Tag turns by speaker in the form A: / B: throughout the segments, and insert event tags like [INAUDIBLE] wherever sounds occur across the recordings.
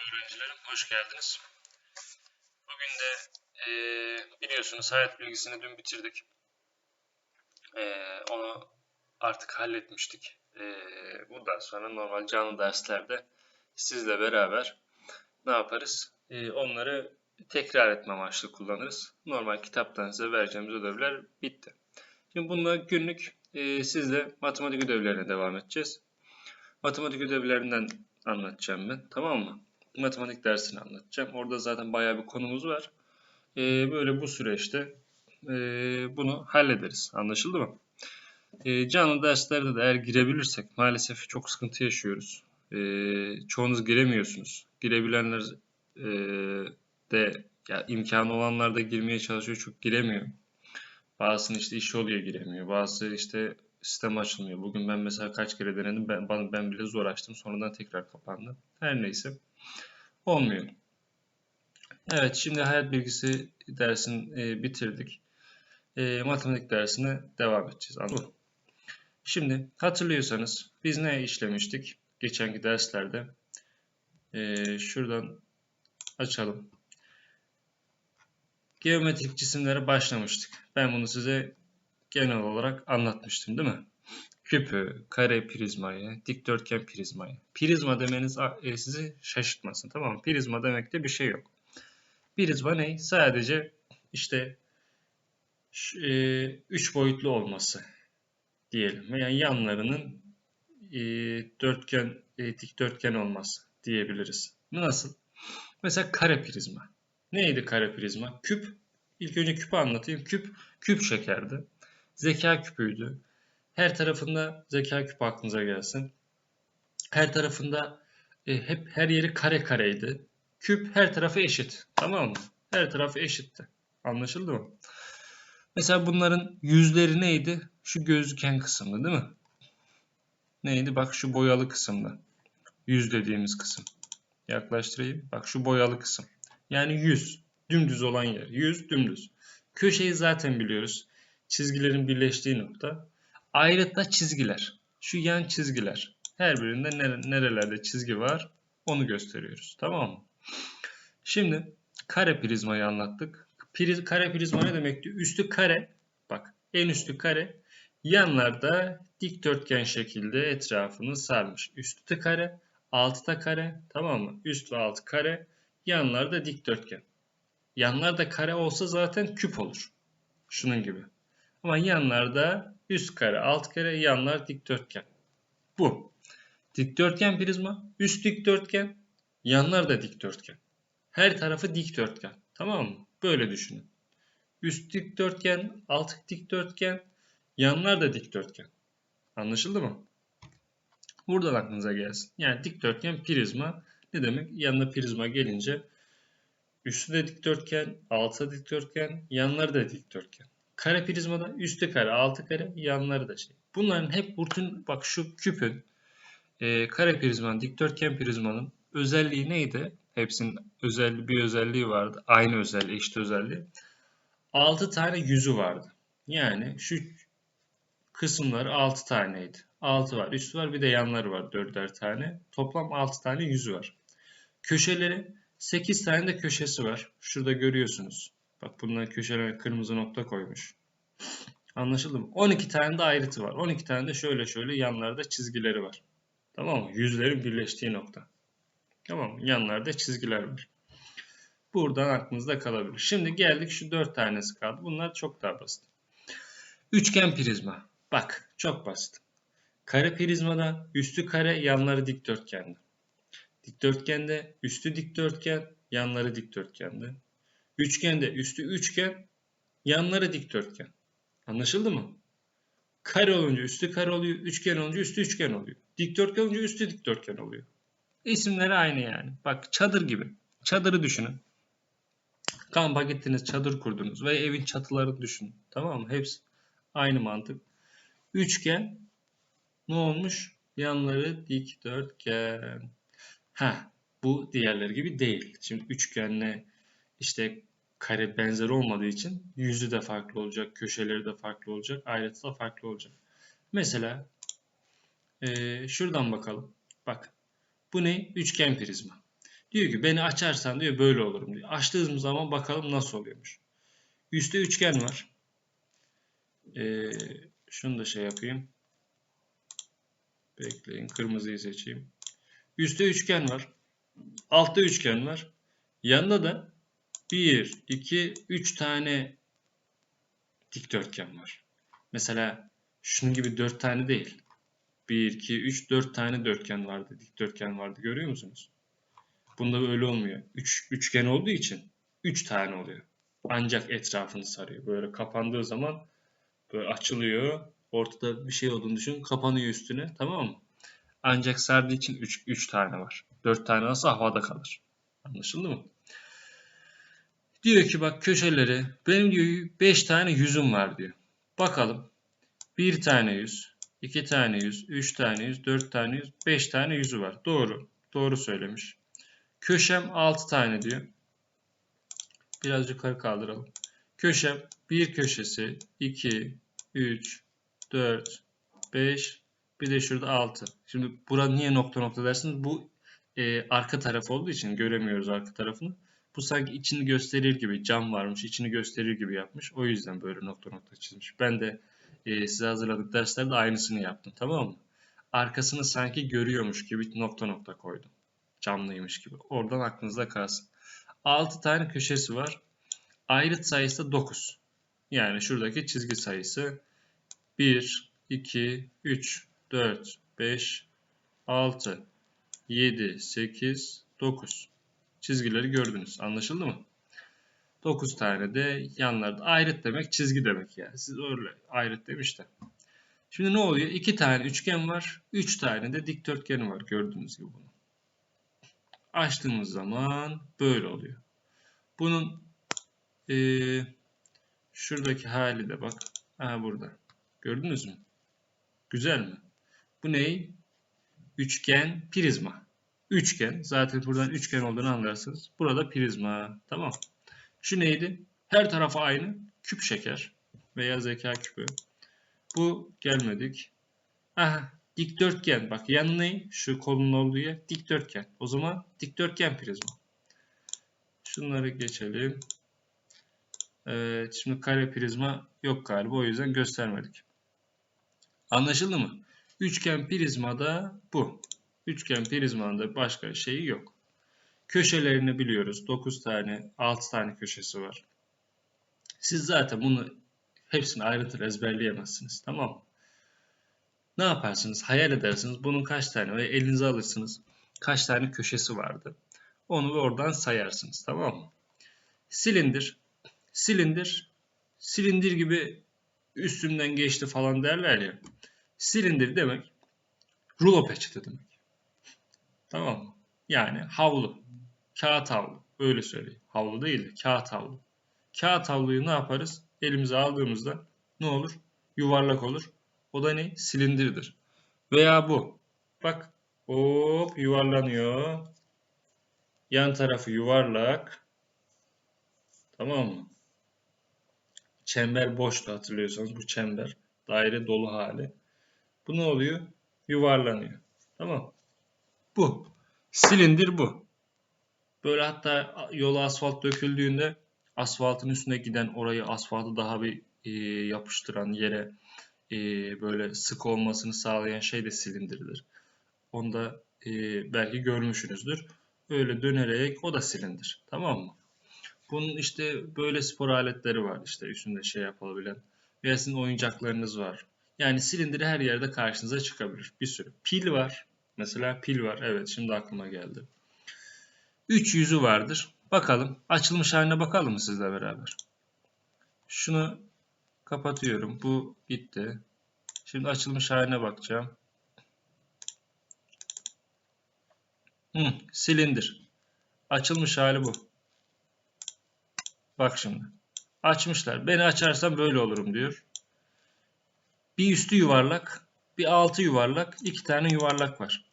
A: öğrencilerim, hoş geldiniz. Bugün de eee, biliyorsunuz hayat bilgisini dün bitirdik. Eee, onu artık halletmiştik. Eee, bundan sonra normal canlı derslerde sizle beraber ne yaparız? Eee, onları tekrar etme amaçlı kullanırız. Normal kitaptan size vereceğimiz ödevler bitti. Şimdi bununla günlük eee, sizle matematik ödevlerine devam edeceğiz. Matematik ödevlerinden anlatacağım ben. Tamam mı? Matematik dersini anlatacağım. Orada zaten bayağı bir konumuz var. Ee, böyle bu süreçte e, bunu hallederiz. Anlaşıldı mı? Ee, canlı derslerde de eğer girebilirsek maalesef çok sıkıntı yaşıyoruz. Ee, çoğunuz giremiyorsunuz. Girebilenler e, de ya imkanı olanlar da girmeye çalışıyor çok giremiyor. Bazısının işte işi oluyor giremiyor. Bazısı işte sistem açılmıyor. Bugün ben mesela kaç kere denedim. Ben, ben bile zor açtım. Sonradan tekrar kapandı. Her neyse. Olmuyor. Evet şimdi hayat bilgisi dersini e, bitirdik. E, matematik dersine devam edeceğiz. Anladın? Şimdi hatırlıyorsanız biz ne işlemiştik geçenki derslerde? E, şuradan açalım. Geometrik cisimlere başlamıştık. Ben bunu size genel olarak anlatmıştım değil mi? Küpü, kare prizmayı, dikdörtgen prizmayı. Prizma demeniz e, sizi şaşırtmasın tamam mı? Prizma demekte bir şey yok. Prizma ne? Sadece işte e, üç boyutlu olması diyelim. Yani yanlarının e, dörtgen, e, dikdörtgen olması diyebiliriz. Nasıl? Mesela kare prizma. Neydi kare prizma? Küp. İlk önce küpü anlatayım. Küp, küp şekerdi. Zeka küpüydü. Her tarafında zeka küpü aklınıza gelsin. Her tarafında e, hep her yeri kare kareydi. Küp her tarafı eşit. Tamam mı? Her tarafı eşitti. Anlaşıldı mı? Mesela bunların yüzleri neydi? Şu gözüken kısımda değil mi? Neydi? Bak şu boyalı kısımda. Yüz dediğimiz kısım. Yaklaştırayım. Bak şu boyalı kısım. Yani yüz. Dümdüz olan yer. Yüz dümdüz. Köşeyi zaten biliyoruz. Çizgilerin birleştiği nokta. Ayrıca çizgiler. Şu yan çizgiler. Her birinde nerelerde çizgi var onu gösteriyoruz. Tamam mı? Şimdi kare prizmayı anlattık. Priz, kare prizma ne demekti? Üstü kare. Bak en üstü kare. Yanlarda dikdörtgen şekilde etrafını sarmış. Üstü kare. Altı da kare. Tamam mı? Üst ve alt kare. Yanlarda dikdörtgen. Yanlarda kare olsa zaten küp olur. Şunun gibi. Ama yanlarda üst kare, alt kare, yanlar dikdörtgen. Bu. Dikdörtgen prizma, üst dikdörtgen, yanlar da dikdörtgen. Her tarafı dikdörtgen. Tamam mı? Böyle düşünün. Üst dikdörtgen, alt dikdörtgen, yanlar da dikdörtgen. Anlaşıldı mı? Buradan aklınıza gelsin. Yani dikdörtgen prizma ne demek? Yanına prizma gelince üstü de dikdörtgen, altı da dikdörtgen, yanları da dikdörtgen. Kare prizmada üstü kare, altı kare, yanları da şey. Bunların hep bütün bak şu küpün e, kare prizmanın, dikdörtgen prizmanın özelliği neydi? Hepsinin özelliği bir özelliği vardı. Aynı özelliği, eşit özelliği. 6 tane yüzü vardı. Yani şu kısımlar 6 taneydi. 6 var. Üstü var bir de yanları var 4'er tane. Toplam 6 tane yüzü var. Köşeleri 8 tane de köşesi var. Şurada görüyorsunuz. Bak bunların köşelerine kırmızı nokta koymuş. Anlaşıldı mı? 12 tane de ayrıtı var. 12 tane de şöyle şöyle yanlarda çizgileri var. Tamam mı? Yüzlerin birleştiği nokta. Tamam mı? Yanlarda çizgiler var. Buradan aklınızda kalabilir. Şimdi geldik şu 4 tanesi kaldı. Bunlar çok daha basit. Üçgen prizma. Bak çok basit. Kare prizmada üstü kare yanları dikdörtgendi. Dikdörtgende üstü dikdörtgen yanları dikdörtgendi. Üçgende üstü üçgen, yanları dikdörtgen. Anlaşıldı mı? Kare olunca üstü kare oluyor, üçgen olunca üstü üçgen oluyor. Dikdörtgen olunca üstü dikdörtgen oluyor. İsimleri aynı yani. Bak çadır gibi. Çadırı düşünün. Kampa gittiniz, çadır kurdunuz ve evin çatılarını düşünün. Tamam mı? Hepsi aynı mantık. Üçgen ne olmuş? Yanları dikdörtgen. Ha, bu diğerleri gibi değil. Şimdi üçgenle işte kare benzer olmadığı için yüzü de farklı olacak, köşeleri de farklı olacak, ayrıtı da farklı olacak. Mesela e, şuradan bakalım. Bak bu ne? Üçgen prizma. Diyor ki beni açarsan diyor böyle olurum diyor. Açtığımız zaman bakalım nasıl oluyormuş. Üstte üçgen var. Ee, şunu da şey yapayım. Bekleyin. Kırmızıyı seçeyim. Üstte üçgen var. Altta üçgen var. Yanında da 1, 2, 3 tane dikdörtgen var. Mesela şunun gibi 4 tane değil. 1, 2, 3, 4 tane dörtgen vardı. Dikdörtgen vardı. Görüyor musunuz? Bunda öyle olmuyor. 3 üçgen olduğu için 3 tane oluyor. Ancak etrafını sarıyor. Böyle kapandığı zaman böyle açılıyor. Ortada bir şey olduğunu düşün. Kapanıyor üstüne. Tamam mı? Ancak sardığı için 3 3 tane var. 4 tane olsa havada kalır. Anlaşıldı mı? Diyor ki bak köşeleri benim diyor 5 tane yüzüm var diyor. Bakalım. 1 tane yüz, 2 tane yüz, 3 tane yüz, 4 tane yüz, 5 tane yüzü var. Doğru. Doğru söylemiş. Köşem 6 tane diyor. Biraz yukarı kaldıralım. Köşem bir köşesi 2, 3, 4, 5, bir de şurada 6. Şimdi bura niye nokta nokta dersiniz? Bu e, arka taraf olduğu için göremiyoruz arka tarafını. Bu sanki içini gösterir gibi cam varmış, içini gösterir gibi yapmış. O yüzden böyle nokta nokta çizmiş. Ben de e, size hazırladık derslerde aynısını yaptım tamam mı? Arkasını sanki görüyormuş gibi nokta nokta koydum. Camlıymış gibi. Oradan aklınızda kalsın. 6 tane köşesi var. Ayrıt sayısı da 9. Yani şuradaki çizgi sayısı 1, 2, 3, 4, 5, 6, 7, 8, 9. Çizgileri gördünüz. Anlaşıldı mı? 9 tane de yanlarda. Ayrıt demek çizgi demek yani. Siz öyle ayrıt demiş de. Şimdi ne oluyor? 2 tane üçgen var. 3 tane de dikdörtgeni var. Gördüğünüz gibi bunu. Açtığımız zaman böyle oluyor. Bunun eee, şuradaki hali de bak. Aha burada. Gördünüz mü? Güzel mi? Bu ney? Üçgen prizma. Üçgen. Zaten buradan üçgen olduğunu anlarsınız. Burada prizma. Tamam. Şu neydi? Her tarafı aynı. Küp şeker. Veya zeka küpü. Bu gelmedik. Aha. Dikdörtgen. Bak yanı ne? Şu kolun olduğu yer. Dikdörtgen. O zaman dikdörtgen prizma. Şunları geçelim. Evet, şimdi kare prizma yok galiba. O yüzden göstermedik. Anlaşıldı mı? Üçgen prizmada bu. Üçgen prizmanda başka şeyi yok. Köşelerini biliyoruz. 9 tane, 6 tane köşesi var. Siz zaten bunu hepsini ayrıntılı ezberleyemezsiniz. Tamam mı? Ne yaparsınız? Hayal edersiniz. Bunun kaç tane ve elinize alırsınız. Kaç tane köşesi vardı. Onu oradan sayarsınız. Tamam mı? Silindir. Silindir. Silindir gibi üstünden geçti falan derler ya. Silindir demek rulo peçete demek. Tamam mı? Yani havlu. Kağıt havlu. Öyle söyleyeyim. Havlu değil de kağıt havlu. Kağıt havluyu ne yaparız? Elimize aldığımızda ne olur? Yuvarlak olur. O da ne? Silindirdir. Veya bu. Bak. Hop yuvarlanıyor. Yan tarafı yuvarlak. Tamam mı? Çember boştu hatırlıyorsanız bu çember. Daire dolu hali. Bu ne oluyor? Yuvarlanıyor. Tamam. Bu. Silindir bu. Böyle hatta yola asfalt döküldüğünde asfaltın üstüne giden orayı asfaltı daha bir e, yapıştıran yere e, böyle sık olmasını sağlayan şey de silindirdir. Onu da e, belki görmüşsünüzdür. Öyle dönerek o da silindir. Tamam mı? Bunun işte böyle spor aletleri var işte üstünde şey yapılabilen. Veya sizin oyuncaklarınız var. Yani silindiri her yerde karşınıza çıkabilir. Bir sürü. Pil var. Mesela pil var. Evet şimdi aklıma geldi. 3 yüzü vardır. Bakalım. Açılmış haline bakalım mı sizle beraber? Şunu kapatıyorum. Bu gitti. Şimdi açılmış haline bakacağım. Hı, silindir. Açılmış hali bu. Bak şimdi. Açmışlar. Beni açarsam böyle olurum diyor. Bir üstü yuvarlak, bir altı yuvarlak, iki tane yuvarlak var.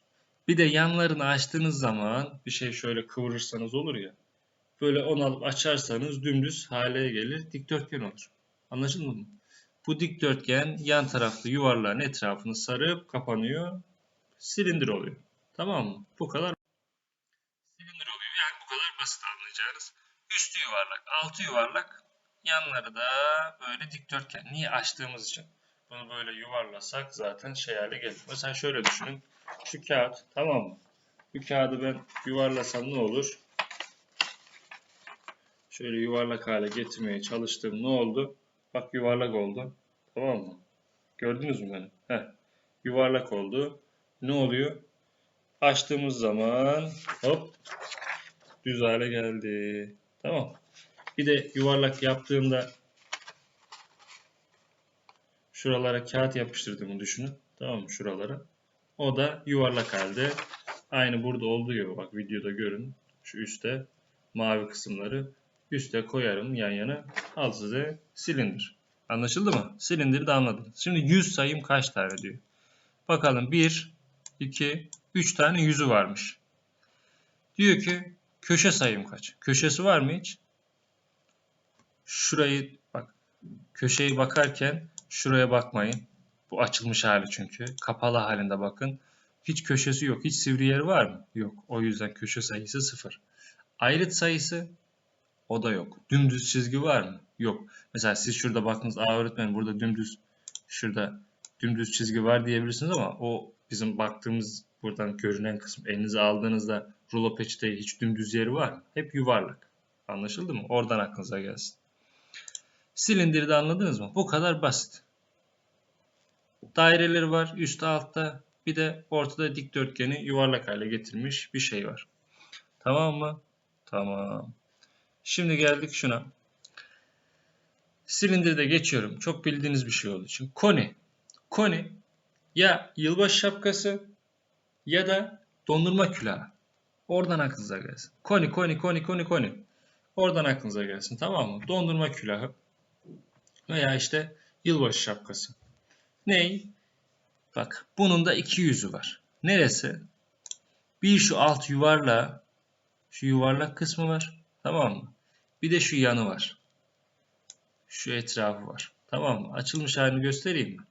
A: Bir de yanlarını açtığınız zaman bir şey şöyle kıvırırsanız olur ya. Böyle onu alıp açarsanız dümdüz hale gelir. Dikdörtgen olur. Anlaşıldı mı? Bu dikdörtgen yan taraflı yuvarlağın etrafını sarıp kapanıyor. Silindir oluyor. Tamam mı? Bu kadar. Silindir oluyor. kadar basit anlayacağınız. Üstü yuvarlak, altı yuvarlak, yanları da böyle dikdörtgen. Niye açtığımız için. Bunu böyle yuvarlasak zaten şey hale gelir. Mesela şöyle düşünün. Şu kağıt tamam mı? Bu kağıdı ben yuvarlasam ne olur? Şöyle yuvarlak hale getirmeye çalıştım. Ne oldu? Bak yuvarlak oldu. Tamam mı? Gördünüz mü beni? Heh. Yuvarlak oldu. Ne oluyor? Açtığımız zaman hop düz hale geldi. Tamam. Bir de yuvarlak yaptığımda şuralara kağıt yapıştırdığımı düşünün. Tamam mı? Şuralara. O da yuvarlak halde. Aynı burada olduğu gibi bak videoda görün. Şu üstte mavi kısımları üste koyarım yan yana. Al size silindir. Anlaşıldı mı? Silindiri de anladınız. Şimdi 100 sayım kaç tane diyor. Bakalım 1, 2, 3 tane yüzü varmış. Diyor ki köşe sayım kaç? Köşesi var mı hiç? Şurayı bak. Köşeyi bakarken şuraya bakmayın. Bu açılmış hali çünkü. Kapalı halinde bakın. Hiç köşesi yok. Hiç sivri yeri var mı? Yok. O yüzden köşe sayısı 0. Ayrıt sayısı o da yok. Dümdüz çizgi var mı? Yok. Mesela siz şurada baktınız. Aa öğretmenim burada dümdüz şurada dümdüz çizgi var diyebilirsiniz ama o bizim baktığımız buradan görünen kısım. Elinize aldığınızda rulo peçeteye hiç dümdüz yeri var mı? Hep yuvarlak. Anlaşıldı mı? Oradan aklınıza gelsin. Silindiri de anladınız mı? Bu kadar basit. Daireleri var üstte altta. Bir de ortada dikdörtgeni yuvarlak hale getirmiş bir şey var. Tamam mı? Tamam. Şimdi geldik şuna. Silindirde geçiyorum. Çok bildiğiniz bir şey olduğu için. Koni. Koni ya yılbaşı şapkası ya da dondurma külahı. Oradan aklınıza gelsin. Koni, koni, koni, koni, koni. Oradan aklınıza gelsin. Tamam mı? Dondurma külahı veya işte yılbaşı şapkası. Ney? Bak bunun da iki yüzü var. Neresi? Bir şu alt yuvarla şu yuvarlak kısmı var. Tamam mı? Bir de şu yanı var. Şu etrafı var. Tamam mı? Açılmış halini göstereyim mi?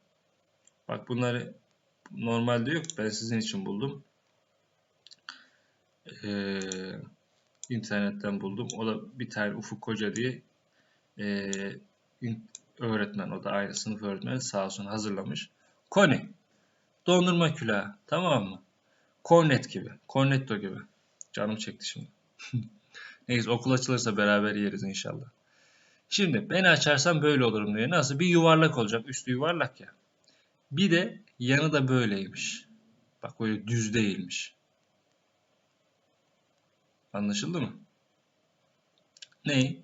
A: Bak bunları normalde yok. Ben sizin için buldum. Ee, internetten buldum. O da bir tane Ufuk Koca diye e, öğretmen. O da aynı sınıf öğretmeni sağ olsun hazırlamış. Koni. Dondurma külahı. Tamam mı? Kornet gibi. Cornetto gibi. Canım çekti şimdi. [LAUGHS] Neyse okul açılırsa beraber yeriz inşallah. Şimdi beni açarsam böyle olurum diye. Nasıl? Bir yuvarlak olacak. Üstü yuvarlak ya. Bir de yanı da böyleymiş. Bak böyle düz değilmiş. Anlaşıldı mı? Ney?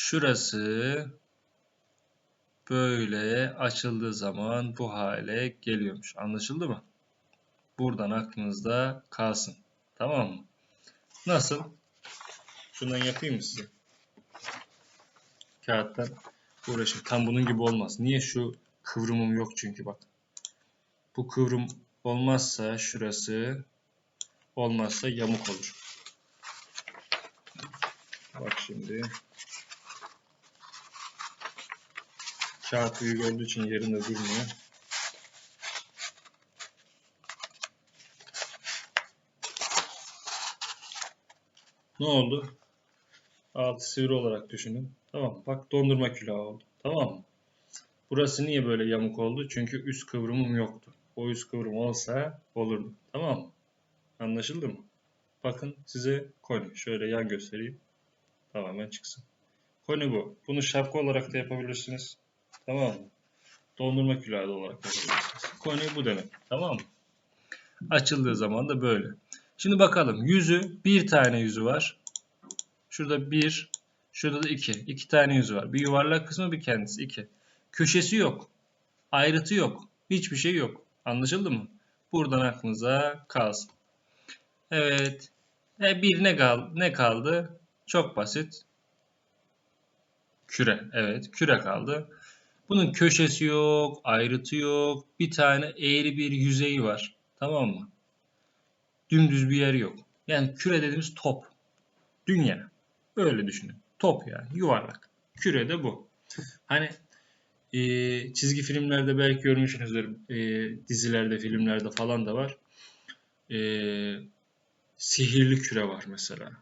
A: Şurası böyle açıldığı zaman bu hale geliyormuş. Anlaşıldı mı? Buradan aklınızda kalsın. Tamam mı? Nasıl? Şundan yapayım mı size? Kağıttan uğraşayım. Tam bunun gibi olmaz. Niye şu kıvrımım yok çünkü bak. Bu kıvrım olmazsa şurası olmazsa yamuk olur. Bak şimdi. Kağıt büyük olduğu için yerinde durmuyor. Ne oldu? Altı sivri olarak düşünün. Tamam Bak dondurma külahı oldu. Tamam mı? Burası niye böyle yamuk oldu? Çünkü üst kıvrımım yoktu. O üst kıvrım olsa olurdu. Tamam mı? Anlaşıldı mı? Bakın size koni. Şöyle yan göstereyim. Tamamen çıksın. Koni bu. Bunu şapka olarak da yapabilirsiniz. Tamam mı? Dondurma külahı olarak yapabilirsiniz. Koni bu demek. Tamam mı? Açıldığı zaman da böyle. Şimdi bakalım. Yüzü bir tane yüzü var. Şurada bir, şurada da iki. İki tane yüzü var. Bir yuvarlak kısmı bir kendisi. iki. Köşesi yok. Ayrıtı yok. Hiçbir şey yok. Anlaşıldı mı? Buradan aklınıza kalsın. Evet. E bir ne, kal ne kaldı? Çok basit. Küre. Evet. Küre kaldı. Bunun köşesi yok. Ayrıtı yok. Bir tane eğri bir yüzeyi var. Tamam mı? Dümdüz bir yer yok. Yani küre dediğimiz top. Dünya. Böyle düşünün. Top yani. Yuvarlak. Küre de bu. Hani e, çizgi filmlerde belki görmüşsünüzdür. E, dizilerde, filmlerde falan da var. E, sihirli küre var mesela.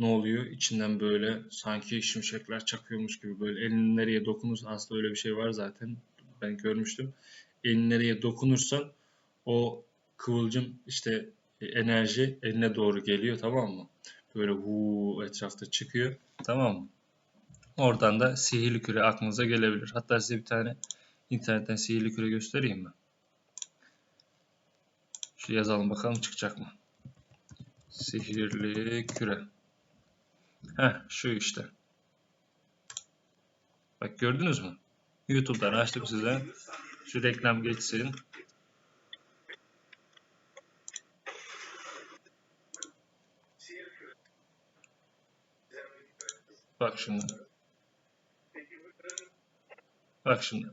A: Ne oluyor? İçinden böyle sanki şimşekler çakıyormuş gibi böyle elin nereye dokunursa aslında öyle bir şey var zaten. Ben görmüştüm. Elin nereye dokunursan o kıvılcım işte e, enerji eline doğru geliyor tamam mı? Böyle hu etrafta çıkıyor tamam mı? Oradan da sihirli küre aklınıza gelebilir. Hatta size bir tane internetten sihirli küre göstereyim mi? Şu yazalım bakalım çıkacak mı? Sihirli küre. Heh şu işte. Bak gördünüz mü? YouTube'dan açtım size. Şu reklam geçsin. Bak şimdi. Bak şimdi.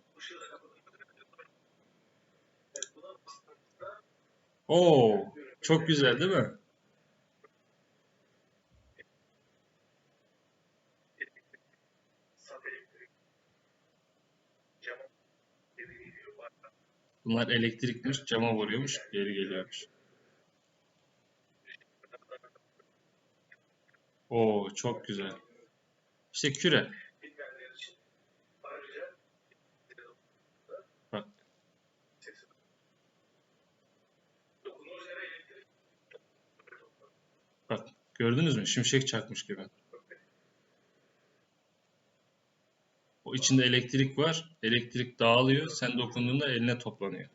A: Oo, çok güzel değil mi? Bunlar elektrikmiş, cama vuruyormuş, geri geliyormuş. Oo, çok güzel. İşte küre. Bak. Bak, gördünüz mü? Şimşek çakmış gibi. O içinde elektrik var. Elektrik dağılıyor. Sen dokunduğunda eline toplanıyor.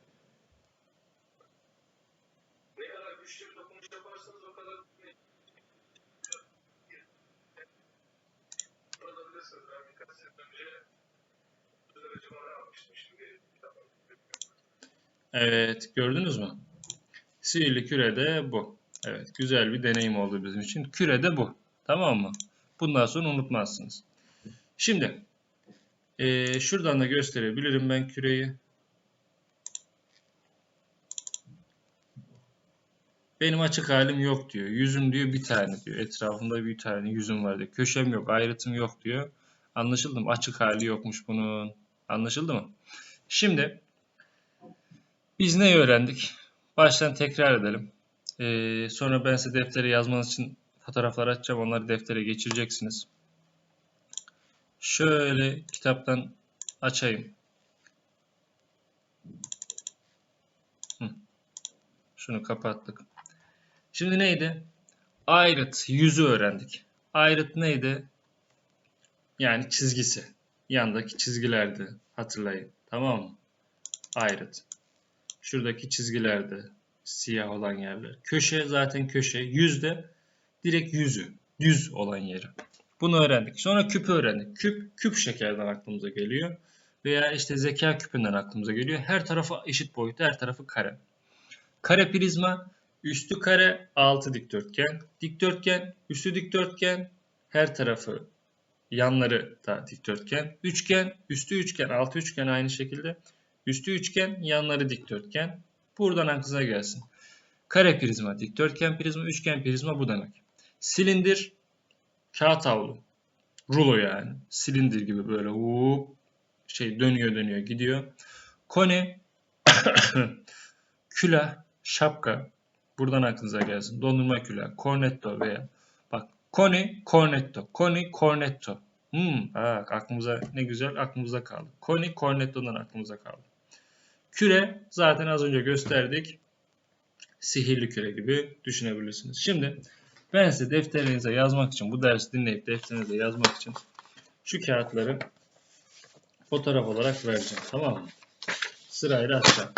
A: Evet, gördünüz mü? Sihirli küre de bu. Evet, güzel bir deneyim oldu bizim için. Küre de bu. Tamam mı? Bundan sonra unutmazsınız. Şimdi, eee, şuradan da gösterebilirim ben küreyi. Benim açık halim yok diyor. Yüzüm diyor bir tane diyor. Etrafımda bir tane yüzüm var diyor. Köşem yok, ayrıtım yok diyor. Anlaşıldı mı? Açık hali yokmuş bunun. Anlaşıldı mı? Şimdi biz ne öğrendik? Baştan tekrar edelim. Ee, sonra ben size deftere yazmanız için fotoğraflar açacağım. Onları deftere geçireceksiniz. Şöyle kitaptan açayım. Şunu kapattık. Şimdi neydi? Ayrıt, yüzü öğrendik. Ayrıt neydi? Yani çizgisi. Yandaki çizgilerdi. Hatırlayın. Tamam mı? Ayrıt. Şuradaki çizgilerde siyah olan yerler. Köşe zaten köşe. Yüz de direkt yüzü. Düz olan yeri. Bunu öğrendik. Sonra küpü öğrendik. Küp, küp şekerden aklımıza geliyor. Veya işte zeka küpünden aklımıza geliyor. Her tarafı eşit boyutta, her tarafı kare. Kare prizma, üstü kare, altı dikdörtgen. Dikdörtgen, üstü dikdörtgen, her tarafı yanları da dikdörtgen. Üçgen, üstü üçgen, altı üçgen aynı şekilde. Üstü üçgen, yanları dikdörtgen. Buradan aklınıza gelsin. Kare prizma, dikdörtgen prizma, üçgen prizma bu demek. Silindir, kağıt havlu. Rulo yani. Silindir gibi böyle hop şey dönüyor dönüyor gidiyor. Koni, [COUGHS] külah, şapka. Buradan aklınıza gelsin. Dondurma külah, cornetto veya bak koni, cornetto, koni, cornetto. Hmm, bak aklımıza ne güzel aklımıza kaldı. Koni, cornetto'dan aklımıza kaldı. Küre zaten az önce gösterdik. Sihirli küre gibi düşünebilirsiniz. Şimdi ben size defterinize yazmak için, bu dersi dinleyip defterinize yazmak için şu kağıtları fotoğraf olarak vereceğim. Tamam mı? Sırayla atacağım.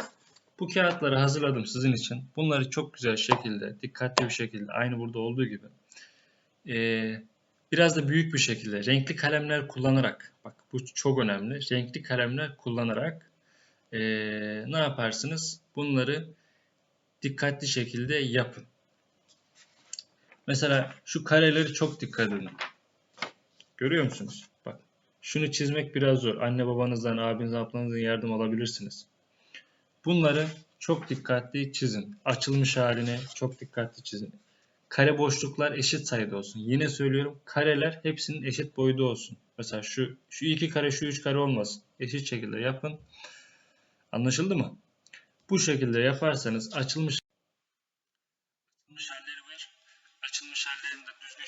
A: Bu kağıtları hazırladım sizin için. Bunları çok güzel şekilde, dikkatli bir şekilde, aynı burada olduğu gibi ee, biraz da büyük bir şekilde renkli kalemler kullanarak, bak bu çok önemli, renkli kalemler kullanarak ee, ne yaparsınız? Bunları dikkatli şekilde yapın. Mesela şu kareleri çok dikkat edin. Görüyor musunuz? Bak şunu çizmek biraz zor. Anne babanızdan, abinizden, ablanızdan yardım alabilirsiniz. Bunları çok dikkatli çizin. Açılmış halini çok dikkatli çizin. Kare boşluklar eşit sayıda olsun. Yine söylüyorum kareler hepsinin eşit boyda olsun. Mesela şu şu iki kare şu üç kare olmasın. Eşit şekilde yapın. Anlaşıldı mı? Bu şekilde yaparsanız açılmış açılmış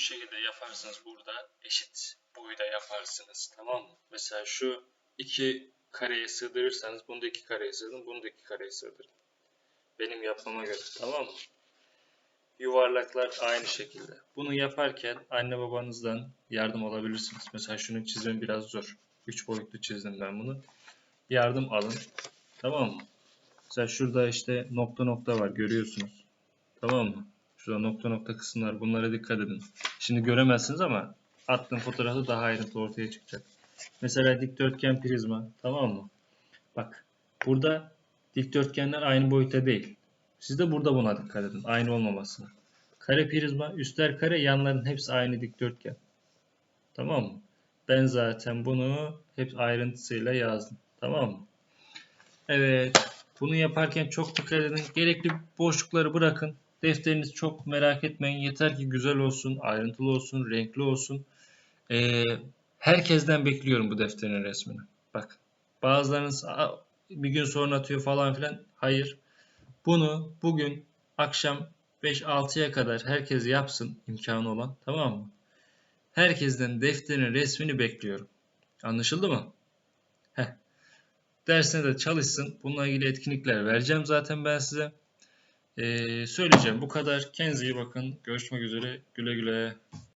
A: şekilde yaparsınız burada. Eşit boyda yaparsınız. Tamam mı? Mesela şu iki kareye sığdırırsanız bunu da iki kareye sığdırın, bunu da iki kareye sığdırın. Benim yapmama göre. Tamam mı? Yuvarlaklar aynı şekilde. Bunu yaparken anne babanızdan yardım alabilirsiniz. Mesela şunu çizmem biraz zor. Üç boyutlu çizdim ben bunu. Yardım alın. Tamam mı? Mesela şurada işte nokta nokta var görüyorsunuz. Tamam mı? Şurada nokta nokta kısımlar. Bunlara dikkat edin. Şimdi göremezsiniz ama attığım fotoğrafta daha ayrıntılı ortaya çıkacak. Mesela dikdörtgen prizma. Tamam mı? Bak. Burada dikdörtgenler aynı boyutta değil. Siz de burada buna dikkat edin. Aynı olmamasına. Kare prizma, üstler kare, yanların hepsi aynı dikdörtgen. Tamam mı? Ben zaten bunu hep ayrıntısıyla yazdım. Tamam mı? Evet. Bunu yaparken çok dikkat edin. Gerekli boşlukları bırakın. Defteriniz çok merak etmeyin. Yeter ki güzel olsun, ayrıntılı olsun, renkli olsun. Ee, herkesten bekliyorum bu defterin resmini. Bak. Bazılarınız "Aa, bir gün sonra atıyor falan filan. Hayır. Bunu bugün akşam 5-6'ya kadar herkes yapsın imkanı olan. Tamam mı? Herkesten defterin resmini bekliyorum. Anlaşıldı mı? Heh. Dersine de çalışsın. Bununla ilgili etkinlikler vereceğim zaten ben size. Ee, söyleyeceğim bu kadar. Kendinize iyi bakın. Görüşmek üzere. Güle güle.